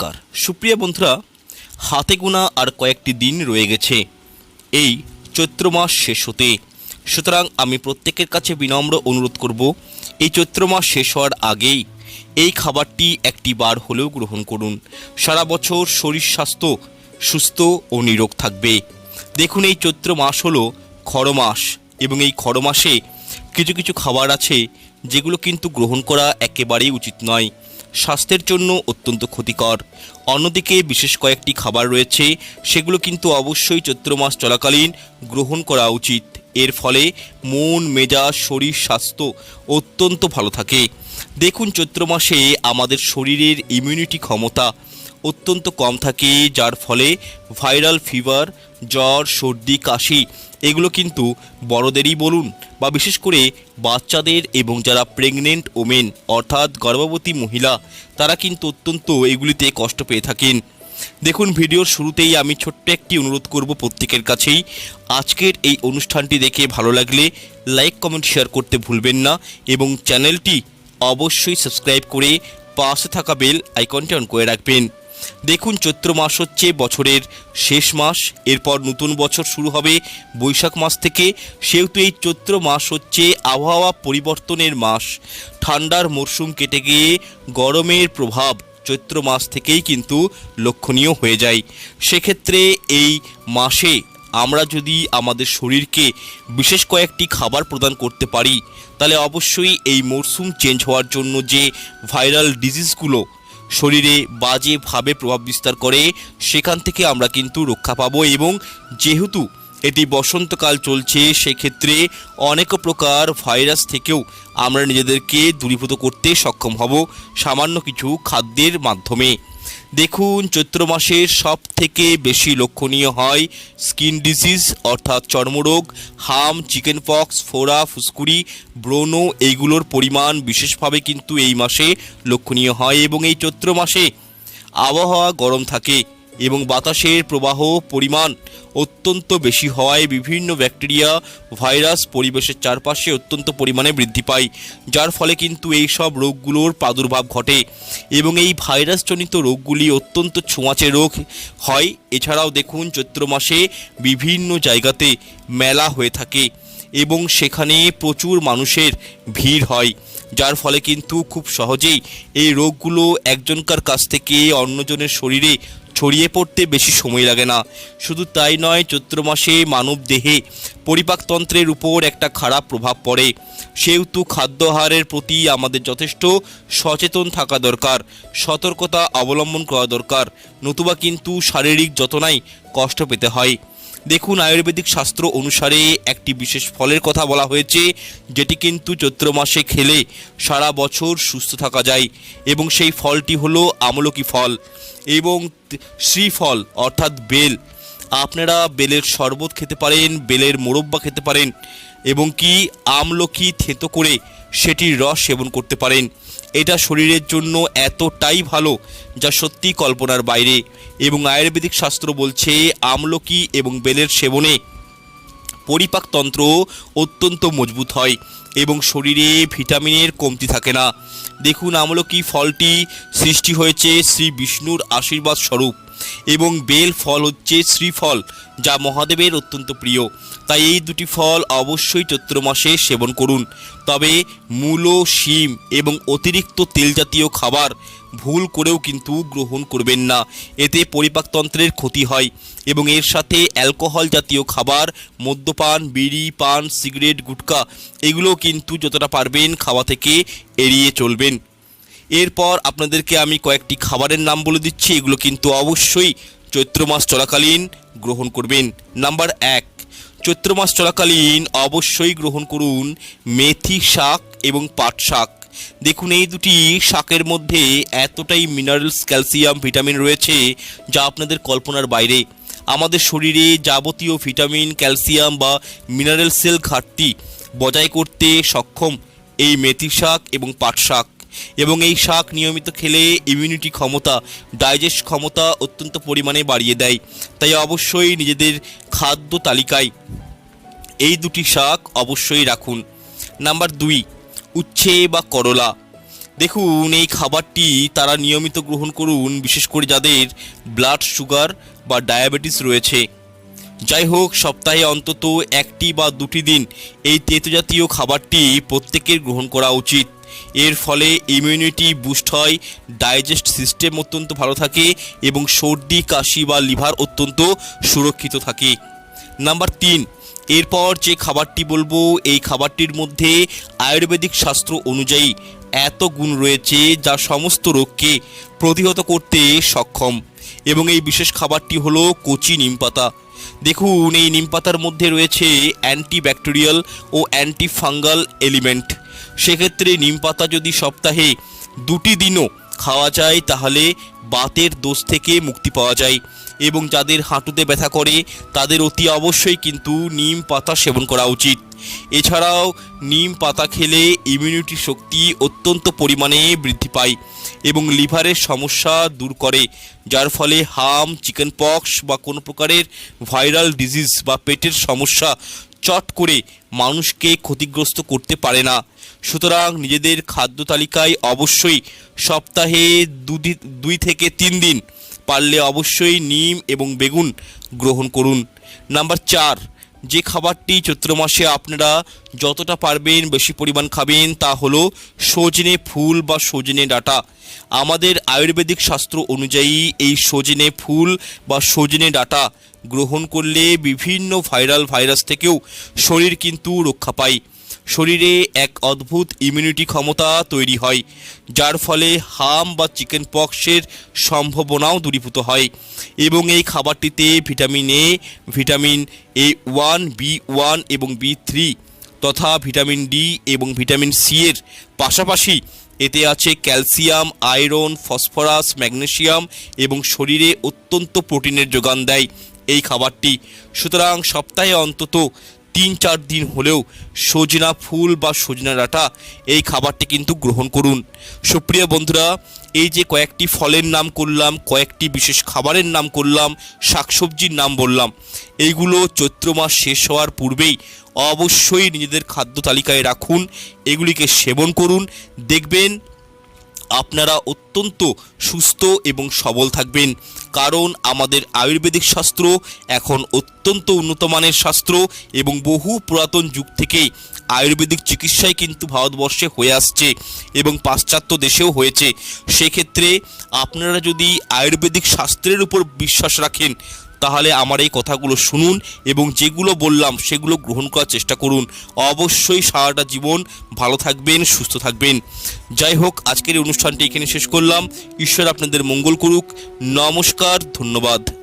নমস্কার। সুপ্রিয় বন্ধুরা, হাতে গোনা আর কয়েকটি দিন রয়ে গেছে। এই চৈত্র মাস শেষ হতে। সুতরাং আমি প্রত্যেকের কাছে বিনম্র অনুরোধ করব, এই চৈত্র মাস শেষ হওয়ার আগেই এই খাবারটি একটি বার হলেও গ্রহণ করুন। সারা বছর শরীর স্বাস্থ্য সুস্থ ও নিরোগ থাকবে। দেখুন, এই চৈত্র মাস হলো খড় মাস এবং এই খড় মাসে কিছু কিছু খাবার আছে যেগুলো কিন্তু গ্রহণ করা একেবারেই উচিত নয়। স্বাস্থ্যের জন্য অত্যন্ত ক্ষতিকর। অন্যদিকে বিশেষ কয়েকটি খাবার রয়েছে, সেগুলো কিন্তু অবশ্যই চৈত্র মাস চলাকালীন গ্রহণ করা উচিত। এর ফলে মন, মেজাজ, শরীর, স্বাস্থ্য অত্যন্ত ভালো থাকে। দেখুন চৈত্র মাসে আমাদের শরীরের ইমিউনিটি ক্ষমতা। অত্যন্ত কম থাকে, যার ফলে ভাইরাল ফিভার, জ্বর, সর্দি, কাশি, এগুলো কিন্তু বড়দেরই বলুন বা বিশেষ করে বাচ্চাদের এবং যারা প্রেগনেন্ট ওমেন অর্থাৎ গর্ভবতী মহিলা, তারা কিন্তু অত্যন্ত এগুলিতে কষ্ট পেয়ে থাকেন। দেখুন, ভিডিওর শুরুতেই আমি ছোট্ট একটি অনুরোধ করব প্রত্যেকের কাছেই। আজকের এই অনুষ্ঠানটি দেখে ভালো লাগলে লাইক, কমেন্ট, শেয়ার করতে ভুলবেন না এবং চ্যানেলটি অবশ্যই সাবস্ক্রাইব করে পাশে থাকা বেল আইকনটি অন করে রাখবেন। দেখুন চৈত্র মাস হচ্ছে বছরের শেষ মাস, এরপর নতুন বছর শুরু হবে বৈশাখ মাস থেকে। সেহেতু এই চৈত্র মাস হচ্ছে আবহাওয়া পরিবর্তনের মাস। ঠান্ডার মরশুম কেটে গিয়ে গরমের প্রভাব চৈত্র মাস থেকেই কিন্তু লক্ষণীয় হয়ে যায়। সেক্ষেত্রে এই মাসে আমরা যদি আমাদের শরীরকে বিশেষ কয়েকটি খাবার প্রদান করতে পারি, তাহলে অবশ্যই এই মরশুম চেঞ্জ হওয়ার জন্য যে ভাইরাল ডিজিজগুলো শরীরে বাজেভাবে প্রভাব বিস্তার করে, সেখান থেকে আমরা কিন্তু রক্ষা পাবো এবং যেহেতু এটি বসন্তকাল চলছে, সেক্ষেত্রে অনেক প্রকার ভাইরাস থেকেও আমরা নিজেদেরকে দূরীভূত করতে সক্ষম হব সামান্য কিছু খাদ্যের মাধ্যমে। দেখুন, চৈত্র মাসের সব থেকে বেশি লক্ষণীয় হয় স্কিন ডিজিজ, অর্থাৎ চর্মরোগ, হাম, চিকেন পক্স, ফোড়া, ফুসকুড়ি, ব্রণ, এইগুলোর পরিমাণ বিশেষভাবে কিন্তু এই মাসে লক্ষণীয় হয় এবং এই চৈত্র মাসে আবহাওয়া গরম থাকে। এবং বাতাসের প্রবাহ, পরিমাণ অত্যন্ত বেশি হওয়ায় বিভিন্ন ব্যাকটেরিয়া, ভাইরাস পরিবেশের চারপাশে অত্যন্ত পরিমাণে বৃদ্ধি পায়, যার ফলে কিন্তু এই সব রোগগুলোর প্রাদুর্ভাব ঘটে এবং এই ভাইরাসজনিত রোগগুলি অত্যন্ত ছোঁয়াচে রোগ হয়। এছাড়াও দেখুন, চৈত্র মাসে বিভিন্ন জায়গাতে মেলা হয়ে থাকে এবং সেখানে প্রচুর মানুষের ভিড় হয়, যার ফলে কিন্তু খুব সহজেই এই রোগগুলো একজনকার কাছ থেকে অন্যজনের শরীরে ছড়িয়ে পড়তে বেশি সময় লাগে না। শুধু তাই নয়, চৈত্র মাসে মানব দেহে পরিপাকতন্ত্রের উপর একটা খারাপ প্রভাব পড়ে। সেহেতু খাদ্য আহারের প্রতি আমাদের যথেষ্ট সচেতন থাকা দরকার, সতর্কতা অবলম্বন করা দরকার। নতুবা কিন্তু শারীরিক যতনাই কষ্ট পেতে হয়। দেখুন, আয়ুর্বেদিক শাস্ত্র অনুসারে একটি বিশেষ ফলের কথা বলা হয়েছে, যেটি কিন্তু চৈত্র মাসে খেলে সারা বছর সুস্থ থাকা যায়, এবং সেই ফলটি হলো আমলকি ফল এবং শ্রীফল, অর্থাৎ বেল। আপনারা বেলের শরবত খেতে পারেন, বেলের মোরব্বা খেতে পারেন, এবং কি আমলকি থেতো করে সেটির রস সেবন করতে পারেন। এটা শরীরের জন্য এতটাই ভালো যা সত্যি কল্পনার বাইরে। এবং আয়ুর্বেদিক শাস্ত্র বলছে, আমলকি এবং বেলের সেবনে পরিপাকতন্ত্র অত্যন্ত মজবুত হয় এবং শরীরে ভিটামিনের কমতি থাকে না। দেখুন আমলকি ফলটি সৃষ্টি হয়েছে শ্রী বিষ্ণুর আশীর্বাদ স্বরূপ। এবং বেল ফল হচ্ছে শ্রীফল, যা মহাদেবের অত্যন্ত প্রিয়। তাই এই দুটি ফল অবশ্যই চৈত্র মাসে সেবন করুন। তবে মূলো, শিম এবং অতিরিক্ত তেল জাতীয় খাবার ভুল করেও কিন্তু গ্রহণ করবেন না। এতে পরিপাকতন্ত্রের ক্ষতি হয় এবং এর সাথে অ্যালকোহল জাতীয় খাবার, মদ্যপান, বিড়ি, পান, সিগারেট, গুটকা এগুলো কিন্তু যতটা পারবেন খাওয়া থেকে এড়িয়ে চলবেন। এরপর আপনাদেরকে আমি কয়েকটি খাবারের নাম বলে দিচ্ছি। এগুলো কিন্তু অবশ্যই চৈত্র মাস চলাকালীন গ্রহণ করবেন। নাম্বার এক, চৈত্র মাস চলাকালীন অবশ্যই গ্রহণ করুন মেথি শাক এবং পাট শাক। দেখুন, এই দুটি শাকের মধ্যে এতটাই মিনারেলস ক্যালসিয়াম ভিটামিন রয়েছে যা আপনাদের কল্পনার বাইরে। আমাদের শরীরে যাবতীয় ভিটামিন ক্যালসিয়াম বা মিনারেলসের ঘাটতি বজায় করতে সক্ষম এই মেথি শাক এবং পাট শাক। এবং এই শাক নিয়মিত খেলে ইমিউনিটি ক্ষমতা ডাইজেস্ট ক্ষমতা অত্যন্ত পরিমাণে বাড়িয়ে দেয়। তাই অবশ্যই নিজেদের খাদ্য তালিকায় এই দুটি শাক অবশ্যই রাখুন। নাম্বার দুই, উচ্ছে বা করলা। দেখুন, এই খাবারটি তারা নিয়মিত গ্রহণ করুন, বিশেষ করে যাদের ব্লাড সুগার বা ডায়াবেটিস রয়েছে। যাই হোক, সপ্তাহে অন্তত একটি বা দুটি দিন এই তেতো জাতীয় খাবারটি প্রত্যেকের গ্রহণ করা উচিত। এর ফলে ইমিউনিটি বুস্ট হয় ডাইজেস্ট সিস্টেম অত্যন্ত ভালো থাকে এবং সর্দি, কাশি বা লিভার অত্যন্ত সুরক্ষিত থাকে। নাম্বার তিন, এরপর যে খাবারটি বলব, এই খাবারটির মধ্যে আয়ুর্বেদিক শাস্ত্র অনুযায়ী এত গুণ রয়েছে যা সমস্ত রোগকে প্রতিহত করতে সক্ষম। এবং এই বিশেষ খাবারটি হলো কচি নিমপাতা দেখুন, এই নিম পাতার মধ্যে রয়েছে অ্যান্টিব্যাকটেরিয়াল ও অ্যান্টি ফাঙ্গাল এলিমেন্ট। সেক্ষেত্রে নিম পাতা যদি সপ্তাহে দুটি দিনও খাওয়া যায়, তাহলে বাতের দোষ থেকে মুক্তি পাওয়া যায় এবং যাদের হাঁটুতে ব্যথা করে, তাদের অতি অবশ্যই কিন্তু নিম পাতা সেবন করা উচিত। এছাড়াও নিম পাতা খেলে ইমিউনিটি শক্তি অত্যন্ত পরিমাণে বৃদ্ধি পায় এবং লিভারের সমস্যা দূর করে, যার ফলে হাম, চিকেন পক্স বা কোনো প্রকারের ভাইরাল ডিজিজ বা পেটের সমস্যা চট করে মানুষকে ক্ষতিগ্রস্ত করতে পারে না। সুতরাং নিজেদের খাদ্য তালিকায় অবশ্যই সপ্তাহে দুই থেকে তিন দিন পারলে অবশ্যই নিম এবং বেগুন গ্রহণ করুন। নাম্বার চার যে খাবারটি চৈত্র মাসে আপনারা যতটা পারবেন বেশি পরিমাণ খাবেন তা হলো সজনে ফুল বা সজনে ডাটা। আমাদের আয়ুর্বেদিক শাস্ত্র অনুযায়ী এই সজনে ফুল বা সজনে ডাটা গ্রহণ করলে বিভিন্ন ভাইরাল ভাইরাস থেকেও শরীর কিন্তু রক্ষা পায়। শরীরে এক অদ্ভুত ইমিউনিটি ক্ষমতা তৈরি হয়, যার ফলে হাম বা চিকেন পক্সের সম্ভাবনাও দূরীভূত হয় এবং এই খাবারটিতে vitamin A vitamin A one B one এবং বি থ্রি তথা ভিটামিন ডি এবং ভিটামিন সি এর পাশাপাশি এতে আছে ক্যালসিয়াম, আয়রন, ফসফরাস, ম্যাগনেসিয়াম এবং শরীরে অত্যন্ত প্রোটিনের যোগান দেয় এই খাবারটি। সুতরাং সপ্তাহে অন্তত তিন চার দিন হলেও সজনা ফুল বা সজনা ডাঁটা এই খাবারটি কিন্তু গ্রহণ করুন। সুপ্রিয় বন্ধুরা, এই যে কয়েকটি ফলের নাম করলাম, কয়েকটি বিশেষ খাবারের নাম করলাম, শাকসবজির নাম বললাম, এইগুলো চৈত্র মাস শেষ হওয়ার পূর্বেই অবশ্যই নিজেদের খাদ্য তালিকায় রাখুন, এগুলিকে সেবন করুন, দেখবেন আপনারা অত্যন্ত সুস্থ এবং সবল থাকবেন। কারণ আমাদের আয়ুর্বেদিক শাস্ত্র এখন অত্যন্ত উন্নত মানের শাস্ত্র এবং বহু পুরাতন যুগ থেকেই আয়ুর্বেদিক চিকিৎসাই কিন্তু ভারতবর্ষে হয়ে আসছে এবং পাশ্চাত্য দেশেও হয়েছে। সেক্ষেত্রে আপনারা যদি আয়ুর্বেদিক শাস্ত্রের উপর বিশ্বাস রাখেন তাহলে আমার এই কথাগুলো শুনুন এবং যেগুলো বললাম সেগুলো গ্রহণ করার চেষ্টা করুন। অবশ্যই সারাটা জীবন ভালো থাকবেন, সুস্থ থাকবেন। যাই হোক, আজকের অনুষ্ঠানটি এখানে শেষ করলাম। ঈশ্বর আপনাদের মঙ্গল করুক। নমস্কার, ধন্যবাদ।